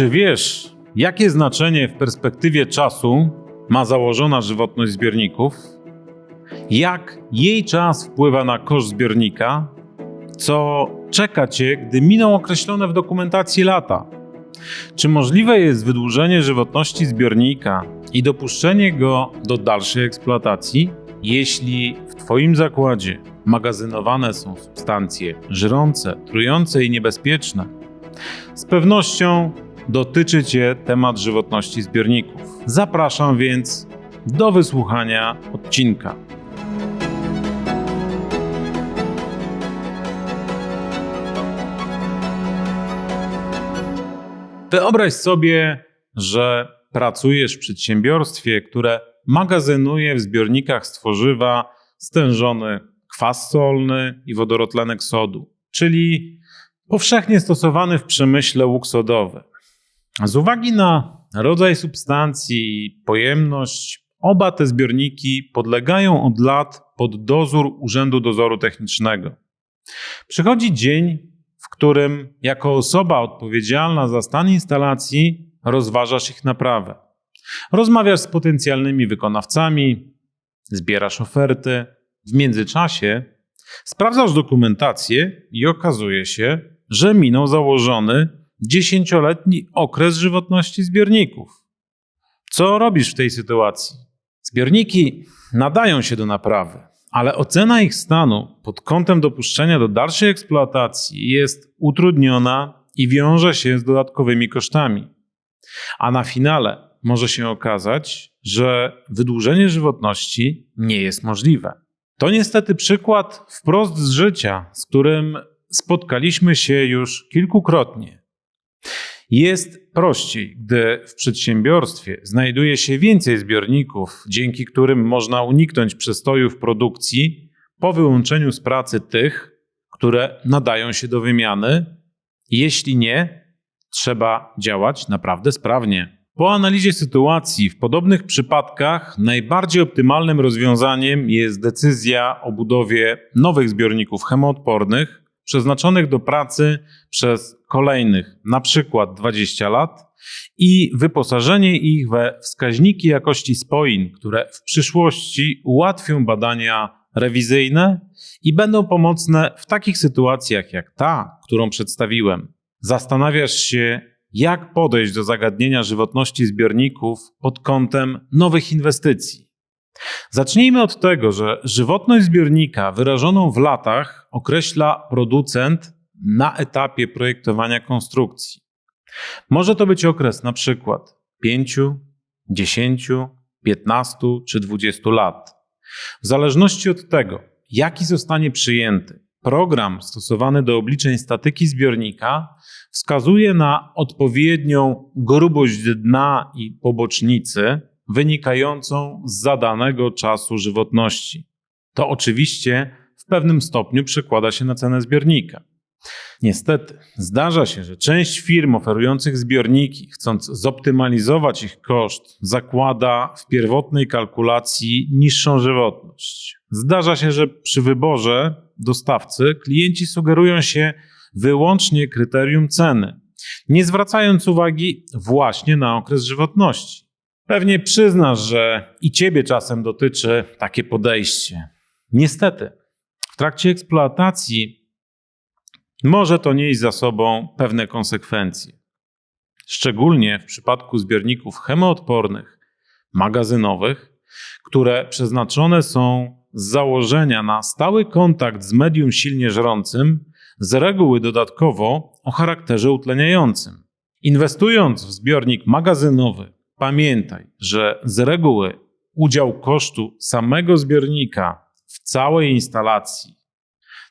Czy wiesz, jakie znaczenie w perspektywie czasu ma założona żywotność zbiorników? Jak jej czas wpływa na koszt zbiornika? Co czeka cię, gdy miną określone w dokumentacji lata? Czy możliwe jest wydłużenie żywotności zbiornika i dopuszczenie go do dalszej eksploatacji, jeśli w Twoim zakładzie magazynowane są substancje żrące, trujące i niebezpieczne? Z pewnością dotyczy Cię temat żywotności zbiorników. Zapraszam więc do wysłuchania odcinka. Wyobraź sobie, że pracujesz w przedsiębiorstwie, które magazynuje w zbiornikach z tworzywa stężony kwas solny i wodorotlenek sodu, czyli powszechnie stosowany w przemyśle łuk sodowy. Z uwagi na rodzaj substancji i pojemność, oba te zbiorniki podlegają od lat pod dozór Urzędu Dozoru Technicznego. Przychodzi dzień, w którym jako osoba odpowiedzialna za stan instalacji rozważasz ich naprawę. Rozmawiasz z potencjalnymi wykonawcami, zbierasz oferty. W międzyczasie sprawdzasz dokumentację i okazuje się, że minął założony dziesięcioletni okres żywotności zbiorników. Co robisz w tej sytuacji? Zbiorniki nadają się do naprawy, ale ocena ich stanu pod kątem dopuszczenia do dalszej eksploatacji jest utrudniona i wiąże się z dodatkowymi kosztami. A na finale może się okazać, że wydłużenie żywotności nie jest możliwe. To niestety przykład wprost z życia, z którym spotkaliśmy się już kilkukrotnie. Jest prościej, gdy w przedsiębiorstwie znajduje się więcej zbiorników, dzięki którym można uniknąć przestojów produkcji po wyłączeniu z pracy tych, które nadają się do wymiany. Jeśli nie, trzeba działać naprawdę sprawnie. Po analizie sytuacji w podobnych przypadkach najbardziej optymalnym rozwiązaniem jest decyzja o budowie nowych zbiorników chemoodpornych przeznaczonych do pracy przez kolejnych na przykład 20 lat i wyposażenie ich we wskaźniki jakości spoin, które w przyszłości ułatwią badania rewizyjne i będą pomocne w takich sytuacjach jak ta, którą przedstawiłem. Zastanawiasz się, jak podejść do zagadnienia żywotności zbiorników pod kątem nowych inwestycji. Zacznijmy od tego, że żywotność zbiornika wyrażoną w latach określa producent na etapie projektowania konstrukcji. Może to być okres na przykład 5, 10, 15 czy 20 lat. W zależności od tego, jaki zostanie przyjęty program stosowany do obliczeń statyki zbiornika, wskazuje na odpowiednią grubość dna i pobocznicy wynikającą z zadanego czasu żywotności. To oczywiście w pewnym stopniu przekłada się na cenę zbiornika. Niestety, zdarza się, że część firm oferujących zbiorniki, chcąc zoptymalizować ich koszt, zakłada w pierwotnej kalkulacji niższą żywotność. Zdarza się, że przy wyborze dostawcy klienci sugerują się wyłącznie kryterium ceny, nie zwracając uwagi właśnie na okres żywotności. Pewnie przyznasz, że i ciebie czasem dotyczy takie podejście. Niestety, w trakcie eksploatacji może to nieść za sobą pewne konsekwencje. Szczególnie w przypadku zbiorników chemoodpornych, magazynowych, które przeznaczone są z założenia na stały kontakt z medium silnie żrącym, z reguły dodatkowo o charakterze utleniającym. Inwestując w zbiornik magazynowy, pamiętaj, że z reguły udział kosztu samego zbiornika w całej instalacji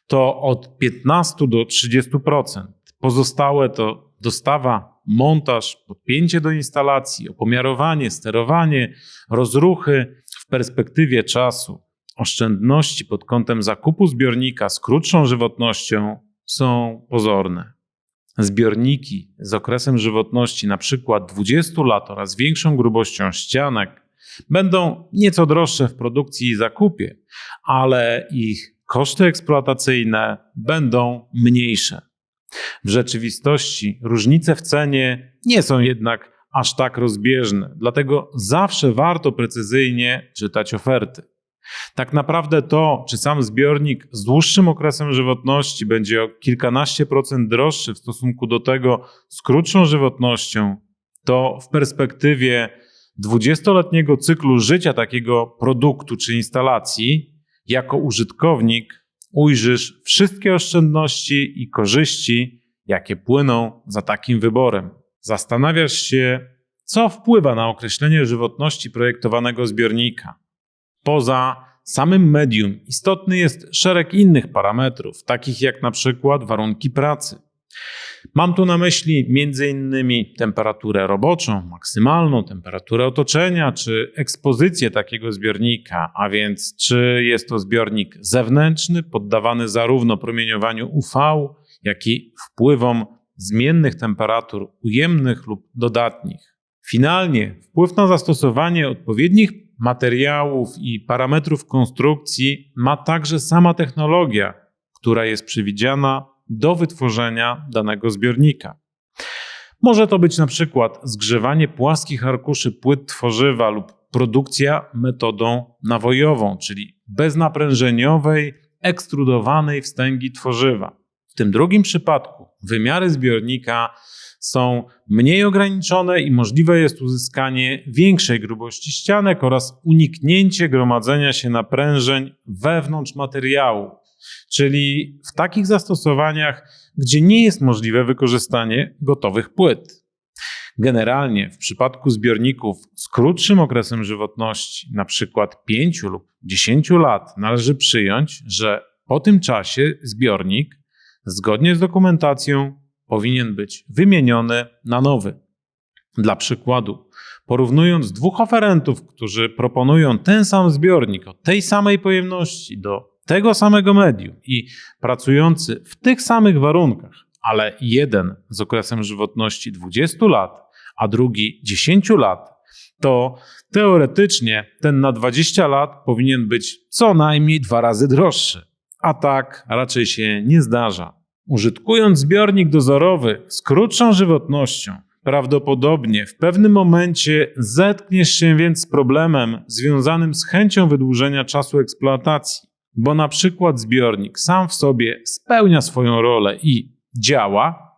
to od 15 do 30%. Pozostałe to dostawa, montaż, podpięcie do instalacji, opomiarowanie, sterowanie, rozruchy w perspektywie czasu. Oszczędności pod kątem zakupu zbiornika z krótszą żywotnością są pozorne. Zbiorniki z okresem żywotności przykład 20 lat oraz większą grubością ścianek będą nieco droższe w produkcji i zakupie, ale ich koszty eksploatacyjne będą mniejsze. W rzeczywistości różnice w cenie nie są jednak aż tak rozbieżne, dlatego zawsze warto precyzyjnie czytać oferty. Tak naprawdę to, czy sam zbiornik z dłuższym okresem żywotności będzie o kilkanaście procent droższy w stosunku do tego z krótszą żywotnością, to w perspektywie 20-letniego cyklu życia takiego produktu czy instalacji, jako użytkownik ujrzysz wszystkie oszczędności i korzyści, jakie płyną za takim wyborem. Zastanawiasz się, co wpływa na określenie żywotności projektowanego zbiornika. Poza samym medium istotny jest szereg innych parametrów, takich jak na przykład warunki pracy. Mam tu na myśli m.in. temperaturę roboczą, maksymalną temperaturę otoczenia, czy ekspozycję takiego zbiornika, a więc czy jest to zbiornik zewnętrzny, poddawany zarówno promieniowaniu UV, jak i wpływom zmiennych temperatur ujemnych lub dodatnich. Finalnie wpływ na zastosowanie odpowiednich materiałów i parametrów konstrukcji ma także sama technologia, która jest przewidziana do wytworzenia danego zbiornika. Może to być na przykład zgrzewanie płaskich arkuszy płyt tworzywa lub produkcja metodą nawojową, czyli beznaprężeniowej, ekstrudowanej wstęgi tworzywa. W tym drugim przypadku wymiary zbiornika są mniej ograniczone i możliwe jest uzyskanie większej grubości ścianek oraz uniknięcie gromadzenia się naprężeń wewnątrz materiału, czyli w takich zastosowaniach, gdzie nie jest możliwe wykorzystanie gotowych płyt. Generalnie w przypadku zbiorników z krótszym okresem żywotności, np. 5 lub 10 lat, należy przyjąć, że po tym czasie zbiornik, zgodnie z dokumentacją, powinien być wymieniony na nowy. Dla przykładu, porównując dwóch oferentów, którzy proponują ten sam zbiornik o tej samej pojemności do tego samego medium i pracujący w tych samych warunkach, ale jeden z okresem żywotności 20 lat, a drugi 10 lat, to teoretycznie ten na 20 lat powinien być co najmniej dwa razy droższy. A tak raczej się nie zdarza. Użytkując zbiornik dozorowy z krótszą żywotnością, prawdopodobnie w pewnym momencie zetkniesz się więc z problemem związanym z chęcią wydłużenia czasu eksploatacji, bo na przykład zbiornik sam w sobie spełnia swoją rolę i działa,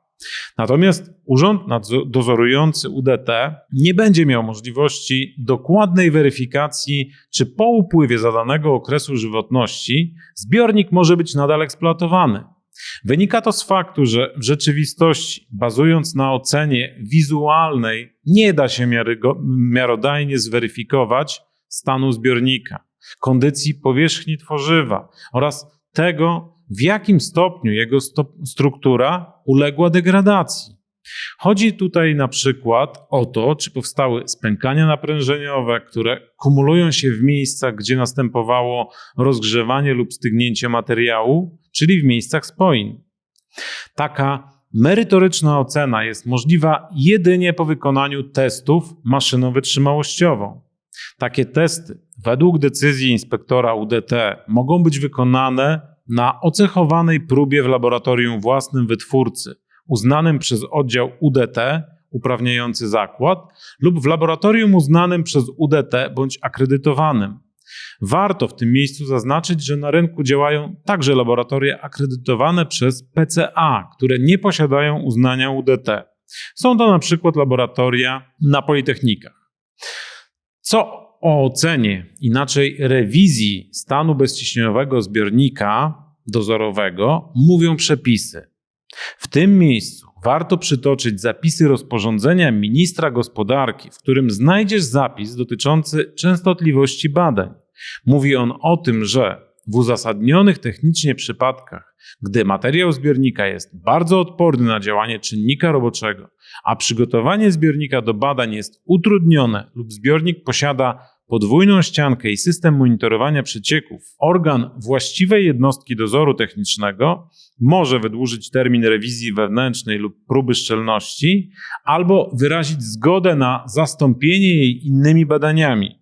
natomiast urząd dozorujący UDT nie będzie miał możliwości dokładnej weryfikacji, czy po upływie zadanego okresu żywotności zbiornik może być nadal eksploatowany. Wynika to z faktu, że w rzeczywistości, bazując na ocenie wizualnej, nie da się miarodajnie zweryfikować stanu zbiornika, kondycji powierzchni tworzywa oraz tego, w jakim stopniu jego struktura uległa degradacji. Chodzi tutaj na przykład o to, czy powstały spękania naprężeniowe, które kumulują się w miejscach, gdzie następowało rozgrzewanie lub stygnięcie materiału, czyli w miejscach spoin. Taka merytoryczna ocena jest możliwa jedynie po wykonaniu testów maszynowo-wytrzymałościową. Takie testy, według decyzji inspektora UDT, mogą być wykonane na ocechowanej próbie w laboratorium własnym wytwórcy, uznanym przez oddział UDT uprawniający zakład lub w laboratorium uznanym przez UDT bądź akredytowanym. Warto w tym miejscu zaznaczyć, że na rynku działają także laboratoria akredytowane przez PCA, które nie posiadają uznania UDT. Są to na przykład laboratoria na politechnikach. Co o ocenie, inaczej rewizji stanu bezciśnieniowego zbiornika dozorowego mówią przepisy. W tym miejscu warto przytoczyć zapisy rozporządzenia ministra gospodarki, w którym znajdziesz zapis dotyczący częstotliwości badań. Mówi on o tym, że w uzasadnionych technicznie przypadkach, gdy materiał zbiornika jest bardzo odporny na działanie czynnika roboczego, a przygotowanie zbiornika do badań jest utrudnione lub zbiornik posiada podwójną ściankę i system monitorowania przecieków, organ właściwej jednostki dozoru technicznego może wydłużyć termin rewizji wewnętrznej lub próby szczelności, albo wyrazić zgodę na zastąpienie jej innymi badaniami.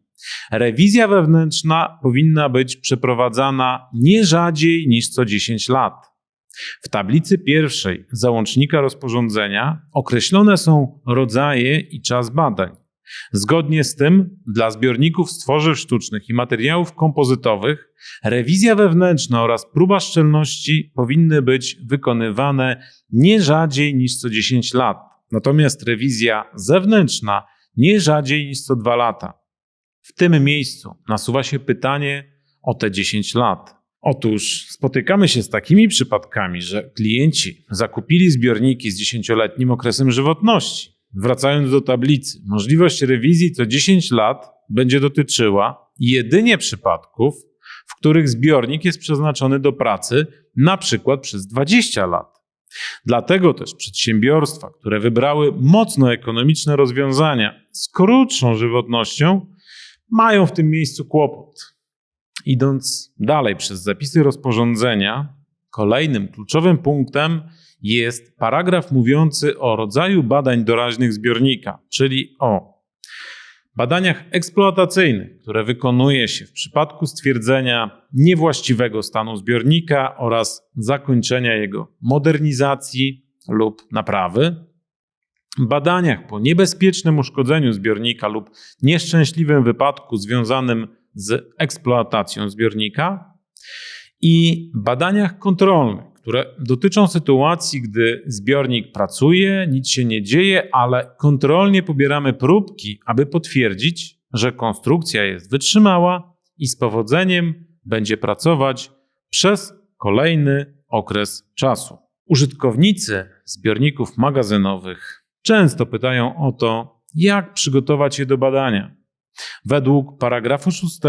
Rewizja wewnętrzna powinna być przeprowadzana nie rzadziej niż co 10 lat. W tablicy pierwszej załącznika rozporządzenia określone są rodzaje i czas badań. Zgodnie z tym, dla zbiorników z tworzyw sztucznych i materiałów kompozytowych, rewizja wewnętrzna oraz próba szczelności powinny być wykonywane nie rzadziej niż co 10 lat, natomiast rewizja zewnętrzna nie rzadziej niż co 2 lata. W tym miejscu nasuwa się pytanie o te 10 lat. Otóż spotykamy się z takimi przypadkami, że klienci zakupili zbiorniki z 10-letnim okresem żywotności. Wracając do tablicy, możliwość rewizji co 10 lat będzie dotyczyła jedynie przypadków, w których zbiornik jest przeznaczony do pracy na przykład przez 20 lat. Dlatego też przedsiębiorstwa, które wybrały mocno ekonomiczne rozwiązania z krótszą żywotnością, mają w tym miejscu kłopot. Idąc dalej przez zapisy rozporządzenia, kolejnym kluczowym punktem jest paragraf mówiący o rodzaju badań doraźnych zbiornika, czyli o badaniach eksploatacyjnych, które wykonuje się w przypadku stwierdzenia niewłaściwego stanu zbiornika oraz zakończenia jego modernizacji lub naprawy, badaniach po niebezpiecznym uszkodzeniu zbiornika lub nieszczęśliwym wypadku związanym z eksploatacją zbiornika i badaniach kontrolnych, które dotyczą sytuacji, gdy zbiornik pracuje, nic się nie dzieje, ale kontrolnie pobieramy próbki, aby potwierdzić, że konstrukcja jest wytrzymała i z powodzeniem będzie pracować przez kolejny okres czasu. Użytkownicy zbiorników magazynowych często pytają o to, jak przygotować je do badania. Według paragrafu 6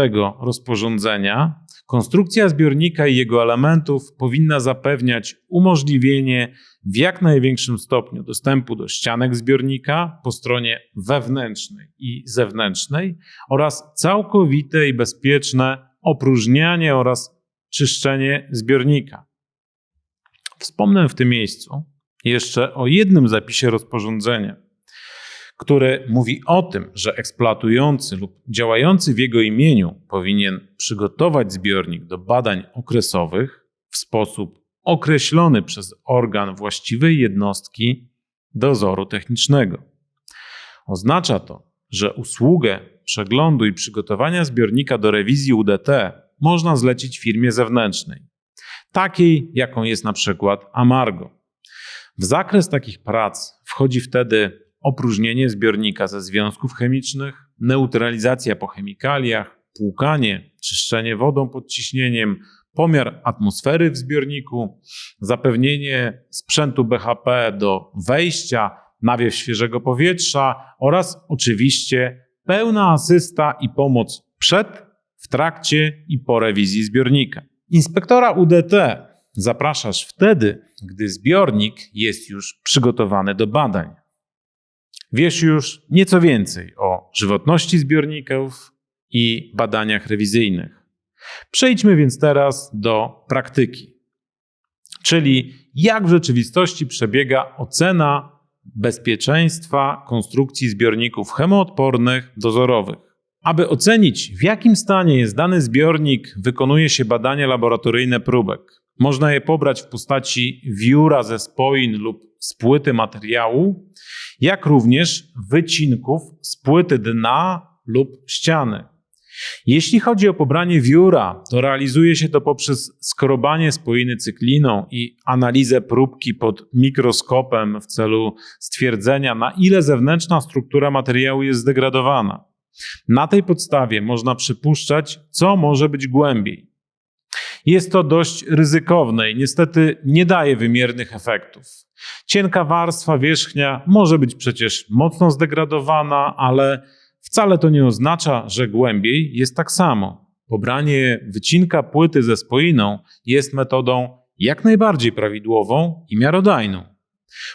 rozporządzenia konstrukcja zbiornika i jego elementów powinna zapewniać umożliwienie w jak największym stopniu dostępu do ścianek zbiornika po stronie wewnętrznej i zewnętrznej oraz całkowite i bezpieczne opróżnianie oraz czyszczenie zbiornika. Wspomnę w tym miejscu jeszcze o jednym zapisie rozporządzenia który mówi o tym, że eksploatujący lub działający w jego imieniu powinien przygotować zbiornik do badań okresowych w sposób określony przez organ właściwej jednostki dozoru technicznego. Oznacza to, że usługę przeglądu i przygotowania zbiornika do rewizji UDT można zlecić firmie zewnętrznej, takiej jaką jest na przykład Amargo. W zakres takich prac wchodzi wtedy opróżnienie zbiornika ze związków chemicznych, neutralizacja po chemikaliach, płukanie, czyszczenie wodą pod ciśnieniem, pomiar atmosfery w zbiorniku, zapewnienie sprzętu BHP do wejścia, nawiew świeżego powietrza oraz oczywiście pełna asysta i pomoc przed, w trakcie i po rewizji zbiornika. Inspektora UDT zapraszasz wtedy, gdy zbiornik jest już przygotowany do badań. Wiesz już nieco więcej o żywotności zbiorników i badaniach rewizyjnych. Przejdźmy więc teraz do praktyki, czyli jak w rzeczywistości przebiega ocena bezpieczeństwa konstrukcji zbiorników chemoodpornych dozorowych. Aby ocenić, w jakim stanie jest dany zbiornik, wykonuje się badania laboratoryjne próbek. Można je pobrać w postaci wióra ze spoin lub z płyty materiału, jak również wycinków z płyty dna lub ściany. Jeśli chodzi o pobranie wióra, to realizuje się to poprzez skrobanie spoiny cykliną i analizę próbki pod mikroskopem w celu stwierdzenia, na ile zewnętrzna struktura materiału jest zdegradowana. Na tej podstawie można przypuszczać, co może być głębiej. Jest to dość ryzykowne i niestety nie daje wymiernych efektów. Cienka warstwa wierzchnia może być przecież mocno zdegradowana, ale wcale to nie oznacza, że głębiej jest tak samo. Pobranie wycinka płyty ze spoiną jest metodą jak najbardziej prawidłową i miarodajną.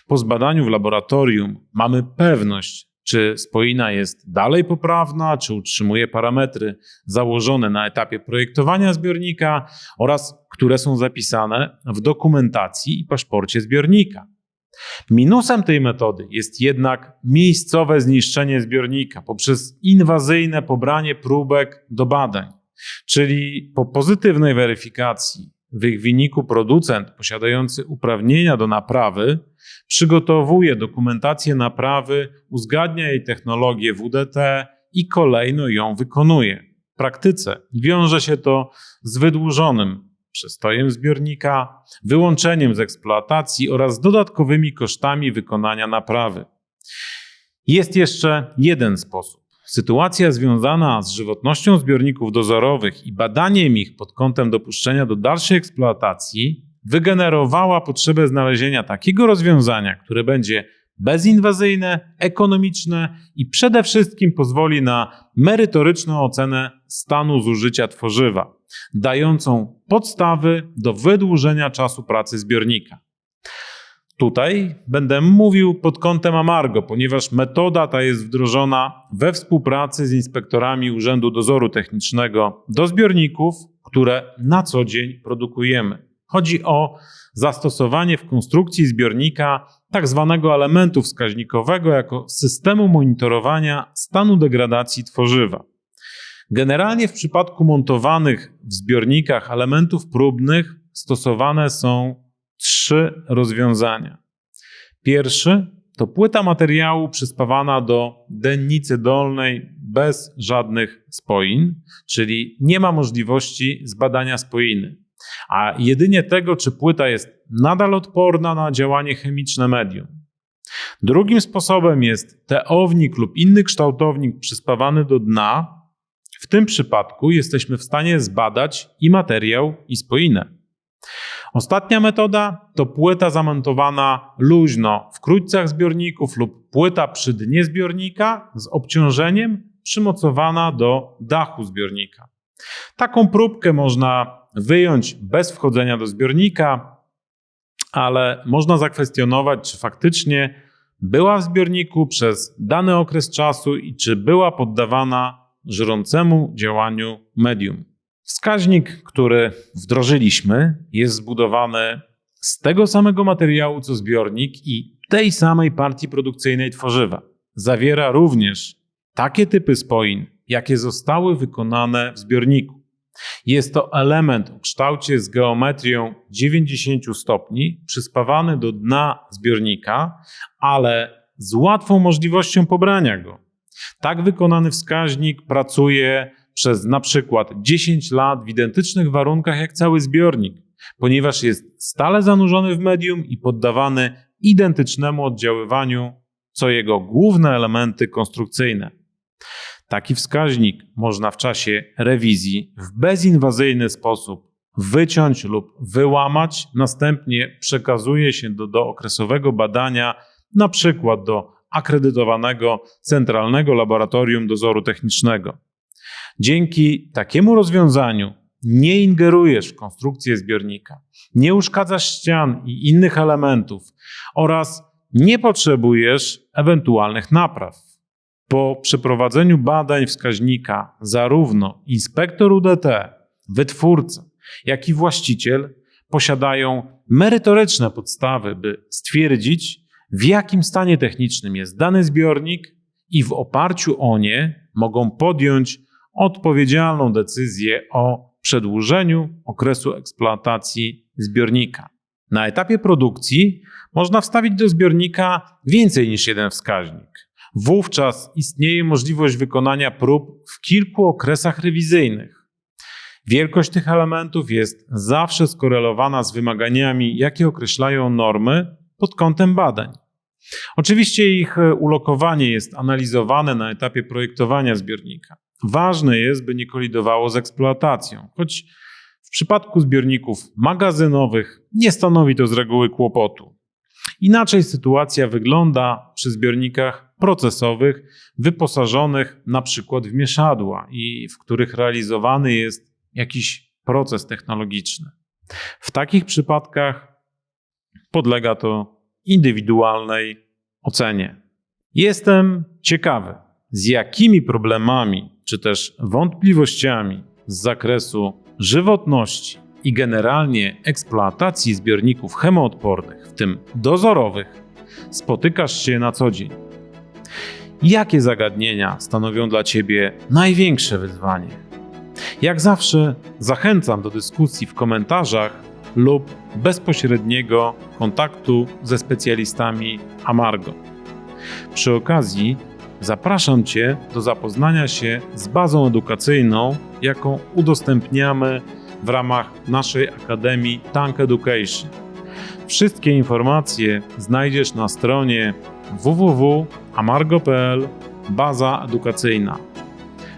Po zbadaniu w laboratorium mamy pewność, czy spoina jest dalej poprawna, czy utrzymuje parametry założone na etapie projektowania zbiornika oraz które są zapisane w dokumentacji i paszporcie zbiornika. Minusem tej metody jest jednak miejscowe zniszczenie zbiornika poprzez inwazyjne pobranie próbek do badań, czyli po pozytywnej weryfikacji W ich wyniku producent posiadający uprawnienia do naprawy przygotowuje dokumentację naprawy, uzgadnia jej technologię WDT i kolejno ją wykonuje. W praktyce wiąże się to z wydłużonym przestojem zbiornika, wyłączeniem z eksploatacji oraz dodatkowymi kosztami wykonania naprawy. Jest jeszcze jeden sposób. Sytuacja związana z żywotnością zbiorników dozorowych i badaniem ich pod kątem dopuszczenia do dalszej eksploatacji wygenerowała potrzebę znalezienia takiego rozwiązania, które będzie bezinwazyjne, ekonomiczne i przede wszystkim pozwoli na merytoryczną ocenę stanu zużycia tworzywa, dającą podstawy do wydłużenia czasu pracy zbiornika. Tutaj będę mówił pod kątem Amargo, ponieważ metoda ta jest wdrożona we współpracy z inspektorami Urzędu Dozoru Technicznego do zbiorników, które na co dzień produkujemy. Chodzi o zastosowanie w konstrukcji zbiornika tak zwanego elementu wskaźnikowego jako systemu monitorowania stanu degradacji tworzywa. Generalnie w przypadku montowanych w zbiornikach elementów próbnych stosowane są trzy rozwiązania. Pierwszy to płyta materiału przyspawana do dennicy dolnej bez żadnych spoin, czyli nie ma możliwości zbadania spoiny, a jedynie tego, czy płyta jest nadal odporna na działanie chemiczne medium. Drugim sposobem jest teownik lub inny kształtownik przyspawany do dna. W tym przypadku jesteśmy w stanie zbadać i materiał, i spoinę. Ostatnia metoda to płyta zamontowana luźno w krójcach zbiorników lub płyta przy dnie zbiornika z obciążeniem przymocowana do dachu zbiornika. Taką próbkę można wyjąć bez wchodzenia do zbiornika, ale można zakwestionować, czy faktycznie była w zbiorniku przez dany okres czasu i czy była poddawana żrącemu działaniu medium. Wskaźnik, który wdrożyliśmy, jest zbudowany z tego samego materiału co zbiornik i tej samej partii produkcyjnej tworzywa. Zawiera również takie typy spoin, jakie zostały wykonane w zbiorniku. Jest to element o kształcie z geometrią 90 stopni, przyspawany do dna zbiornika, ale z łatwą możliwością pobrania go. Tak wykonany wskaźnik pracuje przez na przykład 10 lat w identycznych warunkach jak cały zbiornik, ponieważ jest stale zanurzony w medium i poddawany identycznemu oddziaływaniu, co jego główne elementy konstrukcyjne. Taki wskaźnik można w czasie rewizji w bezinwazyjny sposób wyciąć lub wyłamać, następnie przekazuje się do, do okresowego badania, na przykład do akredytowanego Centralnego Laboratorium Dozoru Technicznego. Dzięki takiemu rozwiązaniu nie ingerujesz w konstrukcję zbiornika, nie uszkadzasz ścian i innych elementów oraz nie potrzebujesz ewentualnych napraw. Po przeprowadzeniu badań wskaźnika, zarówno inspektor UDT, wytwórca, jak i właściciel posiadają merytoryczne podstawy, by stwierdzić, w jakim stanie technicznym jest dany zbiornik i w oparciu o nie mogą podjąć odpowiedzialną decyzję o przedłużeniu okresu eksploatacji zbiornika. Na etapie produkcji można wstawić do zbiornika więcej niż jeden wskaźnik. Wówczas istnieje możliwość wykonania prób w kilku okresach rewizyjnych. Wielkość tych elementów jest zawsze skorelowana z wymaganiami, jakie określają normy pod kątem badań. Oczywiście ich ulokowanie jest analizowane na etapie projektowania zbiornika. Ważne jest, by nie kolidowało z eksploatacją, choć w przypadku zbiorników magazynowych nie stanowi to z reguły kłopotu. Inaczej sytuacja wygląda przy zbiornikach procesowych wyposażonych na przykład w mieszadła i w których realizowany jest jakiś proces technologiczny. W takich przypadkach podlega to indywidualnej ocenie. Jestem ciekawy, z jakimi problemami czy też wątpliwościami z zakresu żywotności i generalnie eksploatacji zbiorników chemoodpornych, w tym dozorowych, spotykasz się na co dzień. Jakie zagadnienia stanowią dla Ciebie największe wyzwanie? Jak zawsze zachęcam do dyskusji w komentarzach lub bezpośredniego kontaktu ze specjalistami Amargo. Przy okazji zapraszam Cię do zapoznania się z bazą edukacyjną, jaką udostępniamy w ramach naszej Akademii Tank Education. Wszystkie informacje znajdziesz na stronie www.amargo.pl baza edukacyjna.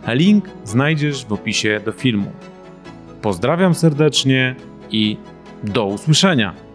Link znajdziesz w opisie do filmu. Pozdrawiam serdecznie i do usłyszenia.